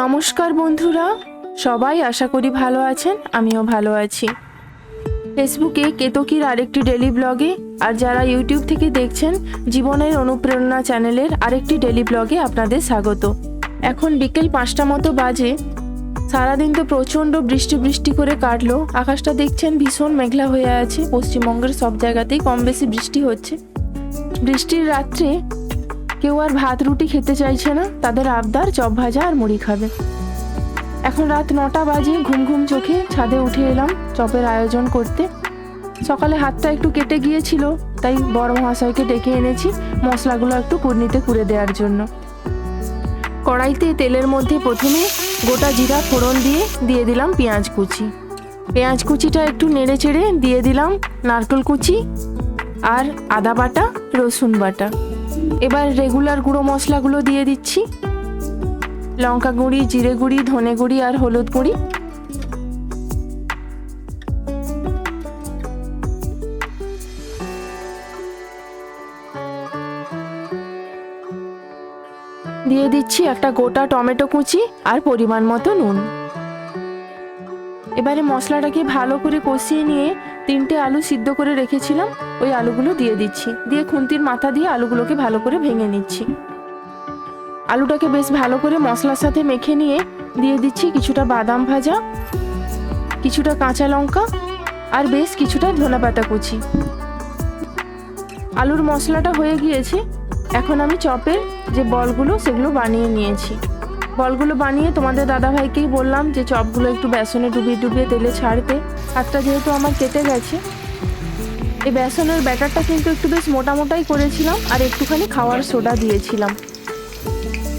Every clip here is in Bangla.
নমস্কার বন্ধুরা। সবাই আশা করি ভালো আছেন, আমিও ভালো আছি। ফেসবুকে কেতকির আরেকটি ডেলি ব্লগে আর যারা ইউটিউব থেকে দেখছেন, জীবনের অনুপ্রেরণা চ্যানেলের আরেকটি ডেলি ব্লগে আপনাদের স্বাগত। এখন বিকেল পাঁচটা মতো বাজে। সারাদিন তো প্রচণ্ড বৃষ্টি বৃষ্টি করে কাটলো। আকাশটা দেখছেন ভীষণ মেঘলা হয়ে আছে। পশ্চিমবঙ্গের সব জায়গাতেই কম বেশি বৃষ্টি হচ্ছে। বৃষ্টির রাত্রে কেউ আর ভাত, রুটি খেতে চাইছে না। তাদের আবদার চপ ভাজা আর মুড়ি খাবে। এখন রাত নটা বাজে, ঘুম ঘুম চোখে ছাদে উঠে এলাম চপের আয়োজন করতে। সকালে হাতটা একটু কেটে গিয়েছিল, তাই বড় মহাশয়কে ডেকে এনেছি মশলাগুলো একটু কুর্নিতে কুড়ে দেওয়ার জন্য। কড়াইতে তেলের মধ্যে প্রথমে গোটা জিরা ফোড়ন দিয়ে দিয়ে দিলাম পেঁয়াজ কুচি। পেঁয়াজ কুচিটা একটু নেড়ে চেড়ে দিয়ে দিলাম নারকেল কুচি আর আদা বাটা, রসুন বাটা। এবার রেগুলার গুঁড়ো মশলাগুলো দিয়ে দিচ্ছি। লঙ্কা গুঁড়ি, জিরে গুঁড়ি, ধনে গুঁড়ি আর হলুদ গুঁড়ি। দিয়ে দিচ্ছি একটা গোটা টমেটো কুচি আর পরিমাণ মতো নুন। এবারে মশলাটাকে ভালো করে কষিয়ে নিয়ে তিনটে আলু সিদ্ধ করে রেখেছিলাম, ওই আলুগুলো দিয়ে দিচ্ছি। দিয়ে খুন্তির মাথা দিয়ে আলুগুলোকে ভালো করে ভেঙে নিচ্ছি। আলুটাকে বেশ ভালো করে মশলার সাথে মেখে নিয়ে দিয়ে দিচ্ছি কিছুটা বাদাম ভাজা, কিছুটা কাঁচা লঙ্কা আর বেশ কিছুটা ধনেপাতা কুচি। আলুর মশলাটা হয়ে গিয়েছে, এখন আমি চপের যে বলগুলো সেগুলো বানিয়ে নিয়েছি। বলগুলো বানিয়ে তোমাদের দাদাভাইকেই বললাম যে চপগুলো একটু বেসনে ডুবিয়ে ডুবিয়ে তেলে ছাড়তে। হাতটা যেহেতু আমার কেটে গেছে, এই বেসনের ব্যাটারটা কিন্তু একটু বেশ মোটা মোটাই করেছিলাম আর একটুখানি খাওয়ার সোডা দিয়েছিলাম।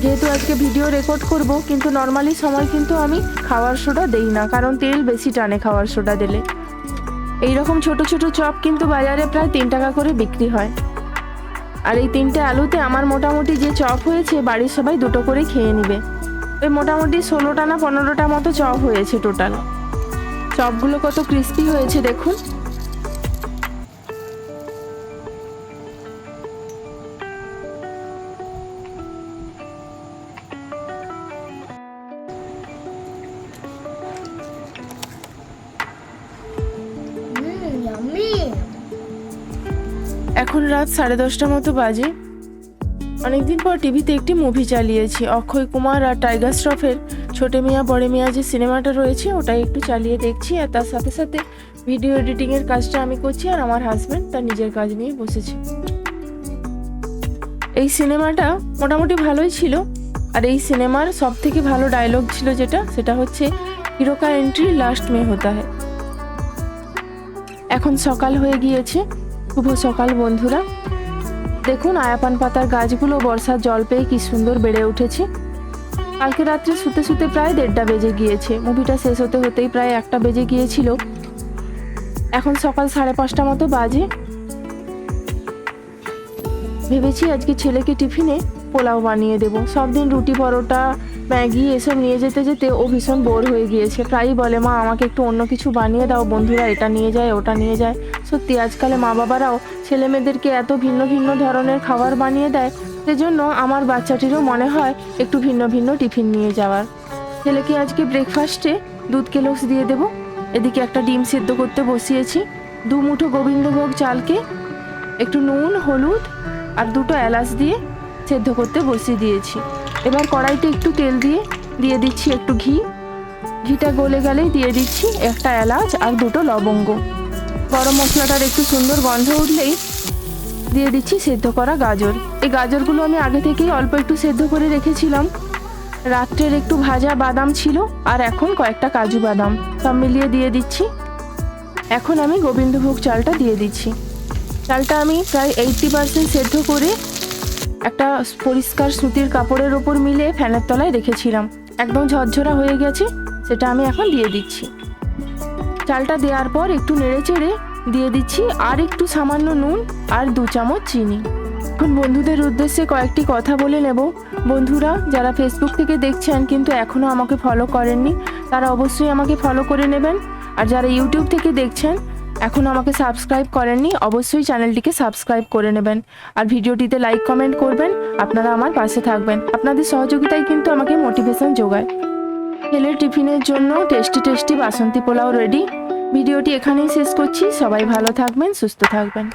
যেহেতু আজকে ভিডিও রেকর্ড করব, কিন্তু নর্মালি সময় কিন্তু আমি খাওয়ার সোডা দেই না, কারণ তেল বেশি টানে খাওয়ার সোডা দিলে। এই রকম ছোট ছোট চপ কিন্তু বাজারে প্রায় তিন টাকা করে বিক্রি হয়। আর এই তিনটে আলুতে আমার মোটামুটি যে চপ হয়েছে, বাড়ির সবাই দুটো করে খেয়ে নিবে। ওই মোটামুটি ষোলোটা না পনেরোটা মতো চপ হয়েছে টোটাল চপগুলো কত ক্রিস্পি হয়েছে দেখুন। Mmm, এখন রাত সাড়ে দশটা মতো বাজে। অনেকদিন পর টিভিতে একটি মুভি চালিয়েছি, অক্ষয় কুমার আর টাইগার শ্রফের। ছোটে মিয়া, বড়ে মিয়া যে সিনেমাটা রয়েছে, ওটাই একটু চালিয়ে দেখছি আর তার সাথে সাথে ভিডিও এডিটিংয়ের কাজটা আমি করছি আর আমার হাজব্যান্ড তার নিজের কাজ নিয়ে বসেছে। এই সিনেমাটা মোটামুটি ভালোই ছিল আর এই সিনেমার সব থেকে ভালো ডায়লগ ছিল যেটা, সেটা হচ্ছে হিরো কা এন্ট্রি লাস্ট মে হতা হয় এখন সকাল হয়ে গিয়েছে, শুভ সকাল বন্ধুরা। দেখুন আয়াপান পাতার গাছগুলো বর্ষার জল পেয়ে কি সুন্দর বেড়ে উঠেছে। কালকে রাত্রে শুতে শুতে প্রায় দেড়টা বেজে গিয়েছে। মুভিটা শেষ হতে হতেই প্রায় একটা বেজে গিয়েছিল। এখন সকাল সাড়ে পাঁচটা মতো বাজে। ভেবেছি আজকে ছেলেকে টিফিনে পোলাও বানিয়ে দেবো। সব দিন রুটি পরোটা ম্যাগি এসব নিয়ে যেতে যেতে ও ভীষণ বোর হয়ে গিয়েছে। প্রায়ই বলে, মা, আমাকে একটু অন্য কিছু বানিয়ে দাও। বন্ধুরা, এটা নিয়ে যায়, ওটা নিয়ে যায়। সত্যি, আজকালে মা বাবারাও ছেলে মেয়েদেরকে এত ভিন্ন ভিন্ন ধরনের খাবার বানিয়ে দেয়, সেজন্য আমার বাচ্চাটিরও মনে হয় একটু ভিন্ন ভিন্ন টিফিন নিয়ে যাওয়ার। ছেলেকে আজকে ব্রেকফাস্টে দুধ কেলক্স দিয়ে দেবো। এদিকে একটা ডিম সেদ্ধ করতে বসিয়েছি। দু মুঠো গোবিন্দভোগ চালকে, একটু নুন, হলুদ আর দুটো এলাচ দিয়ে সেদ্ধ করতে বসিয়ে দিয়েছি। এবার কড়াইতে একটু তেল দিয়ে দিয়ে দিচ্ছি একটু ঘি। ঘিটা গলে গেলেই দিয়ে দিচ্ছি একটা এলাচ আর দুটো লবঙ্গ। গরম মশলাটার একটু সুন্দর গন্ধ উঠলেই দিয়ে দিচ্ছি সেদ্ধ করা গাজর। এই গাজরগুলো আমি আগে থেকেই অল্প একটু সেদ্ধ করে রেখেছিলাম। রাত্রের একটু ভাজা বাদাম ছিল আর এখন কয়েকটা কাজু বাদাম সব মিলিয়ে দিয়ে দিচ্ছি। এখন আমি গোবিন্দভোগ চালটা দিয়ে দিচ্ছি। চালটা আমি প্রায় এইটটি পার্সেন্ট সেদ্ধ করে একটা পরিষ্কার সুতির কাপড়ের ওপর মিলে ফ্যানের তলায় রেখেছিলাম। একদম ঝরঝরা হয়ে গেছে, সেটা আমি এখন দিয়ে দিচ্ছি। চালটা দেওয়ার পর একটু নেড়ে চেড়ে দিয়ে দিচ্ছি আর একটু সামান্য নুন আর দু চামচ চিনি। এখন বন্ধুদের উদ্দেশ্যে কয়েকটি কথা বলে নেব। বন্ধুরা, যারা ফেসবুক থেকে দেখছেন কিন্তু এখনও আমাকে ফলো করেননি, তারা অবশ্যই আমাকে ফলো করে নেবেন। আর যারা ইউটিউব থেকে দেখছেন এখন আমাকে সাবস্ক্রাইব করেননি, অবশ্যই চ্যানেলটিকে সাবস্ক্রাইব করে নেবেন। আর ভিডিওটিতে লাইক কমেন্ট করবেন, আপনারা আমার পাশে থাকবেন। আপনাদের সহযোগিতাই কিন্তু আমাকে মোটিভেশন যোগায়। ছেলের টিফিনের জন্য tasty tasty Basanti pulao ready ভিডিওটি এখানেই শেষ করছি, সবাই ভালো থাকবেন, সুস্থ থাকবেন।